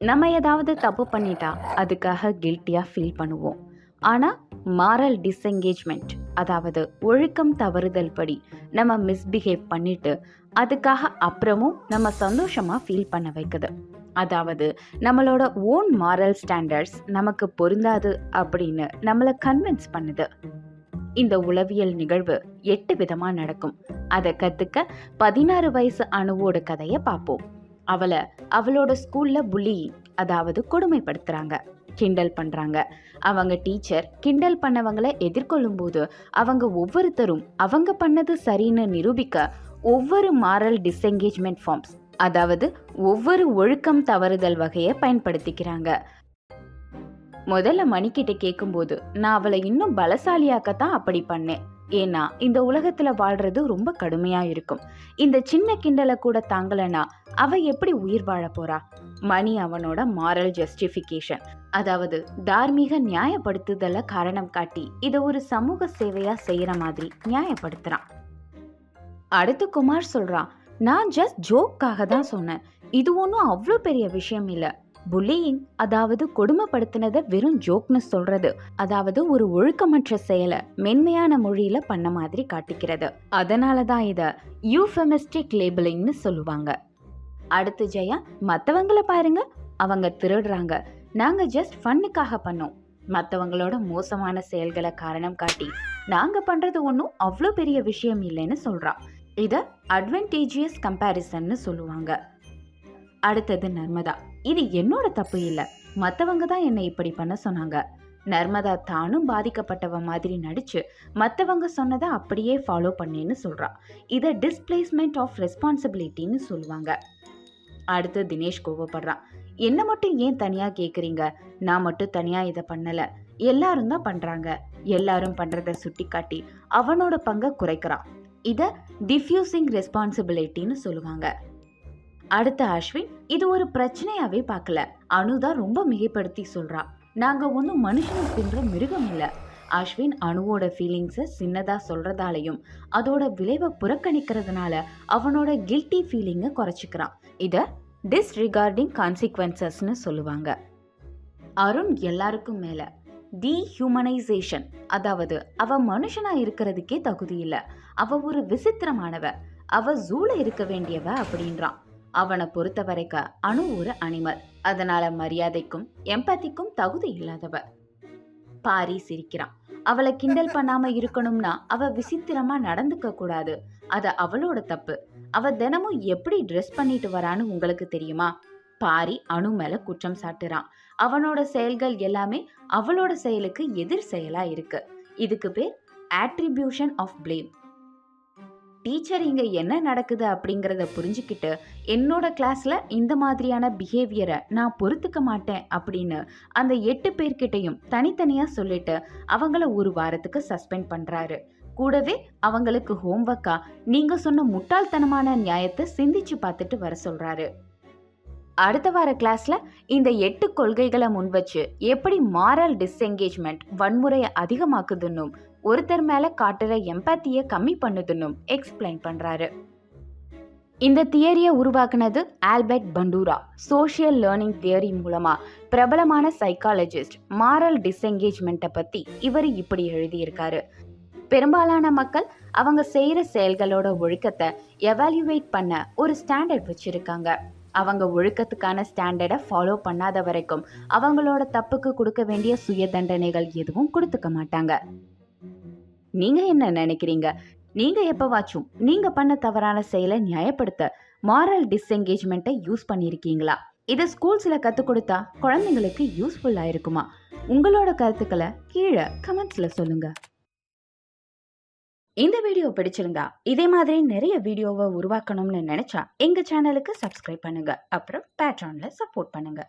நம்ம ஏதாவது தப்பு பண்ணிட்டா அதுக்காக கில்ட்டியாக ஃபீல் பண்ணுவோம். ஆனால் மாரல் டிஸ்எங்கேஜ்மெண்ட் அதாவது ஒழுக்கம் தவறுதல் படி நம்ம மிஸ்பிஹேவ் பண்ணிட்டு அதுக்காக அப்புறமும் நம்ம சந்தோஷமாக ஃபீல் பண்ண வைக்குது. அதாவது நம்மளோட ஓன் மாரல் ஸ்டாண்டர்ட்ஸ் நமக்கு பொருந்தாது அப்படின்னு நம்மளை கன்வின்ஸ் பண்ணுது. இந்த உளவியல் நிகழ்வு எட்டு விதமாக நடக்கும். அதை கற்றுக்க பதினாறு வயசு அணுவோட கதையை பார்ப்போம் அவளை அவளோட ஸ்கூல்ல புலி அதாவது கொடுமைப்படுத்துறாங்க கிண்டல் பண்ணுறாங்க அவங்க டீச்சர் கிண்டல் பண்ணவங்களை எதிர்கொள்ளும் போது அவங்க ஒவ்வொருத்தரும் அவங்க பண்ணது சரின்னு நிரூபிக்க ஒவ்வொரு மாரல் டிஸ்எங்கேஜ்மெண்ட் ஃபார்ம்ஸ் அதாவது ஒவ்வொரு ஒழுக்கம் தவறுதல் வகையை பயன்படுத்திக்கிறாங்க. முதல்ல மணிக்கிட்ட கேட்கும்போது நான் அவளை இன்னும் பலசாலியாக்கத்தான் அப்படி பண்ணேன். ஏன்னா இந்த உலகத்துல வாழ்றது ரொம்ப கடுமையா இருக்கும். இந்த சின்ன கிண்டலை கூட தாங்கலனா அவ எப்படி உயிர் வாழ போறா? மணி அவனோட மாரல் ஜஸ்டிஃபிகேஷன் அதாவது தார்மீக நியாயப்படுத்துதல காரணம் காட்டி இதை ஒரு சமூக சேவையா செய்யற மாதிரி நியாயப்படுத்துறான். அடுத்து குமார் சொல்றான் நான் ஜஸ்ட் ஜோக்காக தான் சொன்னேன். இது ஒன்றும் அவ்வளோ பெரிய விஷயம் இல்லை. புல்லியிங் அதாவது கொடுமைப்படுத்தினதை வெறும் ஜோக்னு சொல்றது. அதாவது ஒரு ஒழுக்கமற்ற செயலை மென்மையான மொழியில பண்ண மாதிரி காட்டிக்கிறது. அதனால தான் இதை யூஃபெமிஸ்டிக் லேபிளிங்னு சொல்லுவாங்க. அடுத்து ஜெயா மற்றவங்கள பாருங்க. அவங்க திருடுறாங்க. நாங்கள் ஜஸ்ட் ஃபன்னுக்காக பண்ணோம். மற்றவங்களோட மோசமான செயல்களை காரணம் காட்டி நாங்கள் பண்ணுறது ஒன்றும் அவ்வளோ பெரிய விஷயம் இல்லைன்னு சொல்கிறான் இதை அட்வென்டேஜியஸ் கம்பேரிசன்னு சொல்லுவாங்க. அடுத்தது நர்மதா. இது என்னோட தப்பு இல்லை. மற்றவங்க தான் என்னை இப்படி பண்ண சொன்னாங்க. நர்மதா தானும் பாதிக்கப்பட்டவ மாதிரி நடிச்சு மற்றவங்க சொன்னதை அப்படியே ஃபாலோ பண்ணேன்னு சொல்கிறான் இதை டிஸ்பிளேஸ்மெண்ட் ஆஃப் ரெஸ்பான்சிபிலிட்டின்னு சொல்லுவாங்க. அடுத்து தினேஷ் கோவப்படுறான். என்ன மட்டும் ஏன் தனியாக கேட்குறீங்க நான் மட்டும் தனியாக இதை பண்ணலை. எல்லாரும் தான் பண்ணுறாங்க எல்லாரும் பண்ணுறத சுட்டி காட்டி அவனோட பங்கை குறைக்கிறான். இதை டிஃப்யூசிங் ரெஸ்பான்சிபிலிட்டின்னு சொல்லுவாங்க. அடுத்த அஸ்வின் இது ஒரு பிரச்சனையாவே பார்க்கல. அனுதான் ரொம்ப மிகைப்படுத்தி சொல்றா நாங்க ஒன்றும் மனுஷனை தின்ற மிருகம் இல்லை. அஸ்வின் அணுவோட ஃபீலிங்ஸை சின்னதாக சொல்கிறதாலையும் அதோட விளைவை புறக்கணிக்கிறதுனால அவனோட கில்ட்டி ஃபீலிங்கை குறைச்சிக்கிறான். இதை டிஸ்ரிகார்டிங் கான்சிக்வன்சஸ்னு சொல்லுவாங்க. அருண் எல்லாருக்கும் மேல டீஹியூமனைசேஷன் அதாவது அவ மனுஷனாக இருக்கிறதுக்கே தகுதி இல்லை. அவ ஒரு விசித்திரமானவ அவ ஜூல இருக்க வேண்டியவ அப்படின்றான். அவனை பொறுத்த வரைக்க அணு ஒரு அனிமல் அதனால மரியாதைக்கும் எம்பத்திக்கும் தகுதி இல்லாதவ. பாரி சிரிக்கிறான். அவளை கிண்டல் பண்ணாம இருக்கணும்னா அவ விசித்திரமா நடந்துக்க கூடாது. அது அவளோட தப்பு. அவ தினமும் எப்படி ட்ரெஸ் பண்ணிட்டு வரான்னு உங்களுக்கு தெரியுமா? பாரி அணு மேல குற்றம் சாட்டுறான். அவனோட செயல்கள் எல்லாமே அவளோட செயலுக்கு எதிர் செயலா இருக்கு. இதுக்கு பேர் ஆட்ரிபியூஷன் ஆஃப் பிளேம் டீச்சர் இங்கே என்ன நடக்குது அப்படிங்கிறத புரிஞ்சுக்கிட்டு என்னோட கிளாஸில் இந்த மாதிரியான பிஹேவியரை நான் பொறுத்துக்க மாட்டேன் அப்படின்னு அந்த எட்டு பேர்கிட்டையும் தனித்தனியாக சொல்லிட்டு அவங்கள ஒரு வாரத்துக்கு சஸ்பெண்ட் பண்ணுறாரு கூடவே அவங்களுக்கு ஹோம்ஒர்க்கா நீங்கள் சொன்ன முட்டாள்தனமான நியாயத்தை சிந்திச்சு பார்த்துட்டு வர சொல்கிறாரு அடுத்த வார கிளாஸ்ல இந்த எட்டு கொள்கைகளை முன்வச்சு எப்படி மாரல் டிஸ்எங்கேஜ்மெண்ட் வன்முறையை அதிகமாக்குதுன்னும் ஒருத்தர் மேல காட்டுற எம்பத்தியை கம்மி பண்ணுதுன்னும் எக்ஸ்பிளைன் பண்றாரு. இந்த தியரியை உருவாக்குனது Albert Bandura. Social learning theory மூலமா பிரபலமான சைக்காலஜிஸ்ட் மாரல் டிஸ்எங்கேஜ்மெண்ட்டை பத்தி இவர் இப்படி எழுதியிருக்காரு. பெரும்பாலான மக்கள் அவங்க செய்கிற செயல்களோட ஒழுக்கத்தை எவால்யூவேட் பண்ண ஒரு ஸ்டாண்டர்ட் வச்சுருக்காங்க. அவங்க ஒழுக்கத்துக்கான ஸ்டாண்டர்டை ஃபாலோ பண்ணாத வரைக்கும் அவங்களோட தப்புக்கு கொடுக்க வேண்டிய சுய தண்டனைகள் எதுவும் கொடுத்துக்க மாட்டாங்க. நீங்கள் என்ன நினைக்கிறீங்க? நீங்கள் எப்போவாச்சும் நீங்கள் பண்ண தவறான செயலை நியாயப்படுத்த மாரல் டிஸ்எங்கேஜ்மெண்ட்டை யூஸ் பண்ணியிருக்கீங்களா இதை ஸ்கூல்ஸில் கற்றுக் கொடுத்தா குழந்தைங்களுக்கு யூஸ்ஃபுல்லாக இருக்குமா? உங்களோட கருத்துக்களை கீழே கமெண்ட்ஸில் சொல்லுங்கள் இந்த வீடியோ பிடிச்சிருந்தா இதே மாதிரி நிறைய வீடியோவை உருவாக்கணும்னு நினைச்சா எங்க சேனலுக்கு சப்ஸ்கிரைப் பண்ணுங்க. அப்புறம் பேட்ரானில் சப்போர்ட் பண்ணுங்க.